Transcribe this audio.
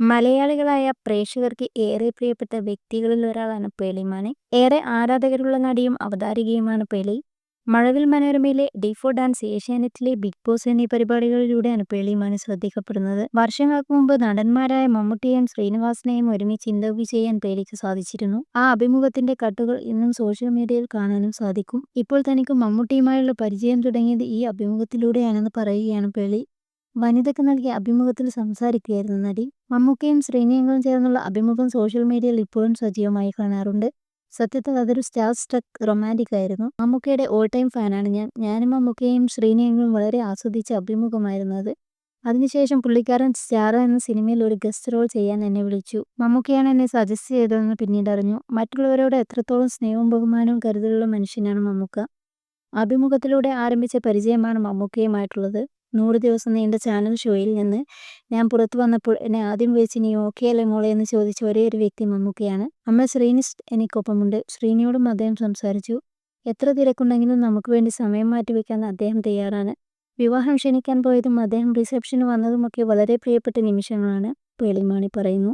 മലയാളികളായ പ്രേക്ഷകർക്ക് ഏറെ പ്രിയപ്പെട്ട വ്യക്തികളിൽ ഒരാളാണ് പേളിമാണി ഏറെ ആരാധകരുള്ള നടിയും അവതാരികയുമാണ് പേളി. മഴവിൽ മനോരമയിലെ ഡിഫോ ഡാൻസ് ഏഷ്യാനെറ്റിലെ ബിഗ് ബോസ് എന്നീ പരിപാടികളിലൂടെയാണ് പേളിമാണി ശ്രദ്ധിക്കപ്പെടുന്നത്. വർഷങ്ങൾക്ക് മുമ്പ് നടന്മാരായ മമ്മൂട്ടിയെയും ശ്രീനിവാസനെയും ഒരുമിച്ച് ഇന്റർവ്യൂ ചെയ്യാൻ പേളിക്ക് സാധിച്ചിരുന്നു. ആ അഭിമുഖത്തിന്റെ കട്ടുകൾ ഇന്നും സോഷ്യൽ മീഡിയയിൽ കാണാനും സാധിക്കും. ഇപ്പോൾ തനിക്ക് മമ്മൂട്ടിയുമായുള്ള പരിചയം തുടങ്ങിയത് ഈ അഭിമുഖത്തിലൂടെയാണെന്ന് പറയുകയാണ് പേളി. വനിതയ്ക്ക് നൽകിയ അഭിമുഖത്തിൽ സംസാരിക്കുകയായിരുന്നു നടി. മമ്മൂക്കയും ശ്രീനിയങ്ങളും ചേർന്നുള്ള അഭിമുഖം സോഷ്യൽ മീഡിയയിൽ ഇപ്പോഴും സജീവമായി കാണാറുണ്ട്. സത്യത്തിൽ അതൊരു സ്റ്റാർ സ്ട്രക്ക് റൊമാന്റിക് ആയിരുന്നു. മമ്മൂക്കയുടെ ഓൾ ടൈം ഫാനാണ് ഞാൻ. ഞാനും മമ്മൂക്കയും ശ്രീനിയങ്ങളും വളരെ ആസ്വദിച്ച അഭിമുഖമായിരുന്നു അത്. അതിനുശേഷം പുള്ളിക്കാരൻ സ്റ്റാർ എന്ന സിനിമയിൽ ഒരു ഗസ്റ്റ് റോൾ ചെയ്യാൻ എന്നെ വിളിച്ചു. മമ്മൂക്കയാണ് എന്നെ സജസ്റ്റ് ചെയ്തതെന്ന് പിന്നീട് അറിഞ്ഞു. മറ്റുള്ളവരോട് എത്രത്തോളം സ്നേഹവും ബഹുമാനവും കരുതലുള്ള മനുഷ്യനാണ് മമ്മൂക്ക. അഭിമുഖത്തിലൂടെ ആരംഭിച്ച പരിചയമാണ് മമ്മൂക്കയുമായിട്ടുള്ളത്. നൂറ് ദിവസം നീണ്ട ചാനൽ ഷോയിൽ നിന്ന് ഞാൻ പുറത്തു വന്നപ്പോൾ എന്നെ ആദ്യം വിളിച്ച് നീ ഓക്കെ അല്ലേ മോളെ എന്ന് ചോദിച്ച ഒരേ ഒരു വ്യക്തി മമ്മൂക്കയാണ്. അമ്മ ശ്രീനി എനിക്കൊപ്പമുണ്ട്. ശ്രീനിയോടും അദ്ദേഹം സംസാരിച്ചു. എത്ര തിരക്കുണ്ടെങ്കിലും നമുക്ക് വേണ്ടി സമയം മാറ്റിവെക്കാൻ അദ്ദേഹം തയ്യാറാണ്. വിവാഹം ക്ഷണിക്കാൻ പോയതും അദ്ദേഹം റിസപ്ഷന് വന്നതുമൊക്കെ വളരെ പ്രിയപ്പെട്ട നിമിഷങ്ങളാണ് പേളിമാണി പറയുന്നു.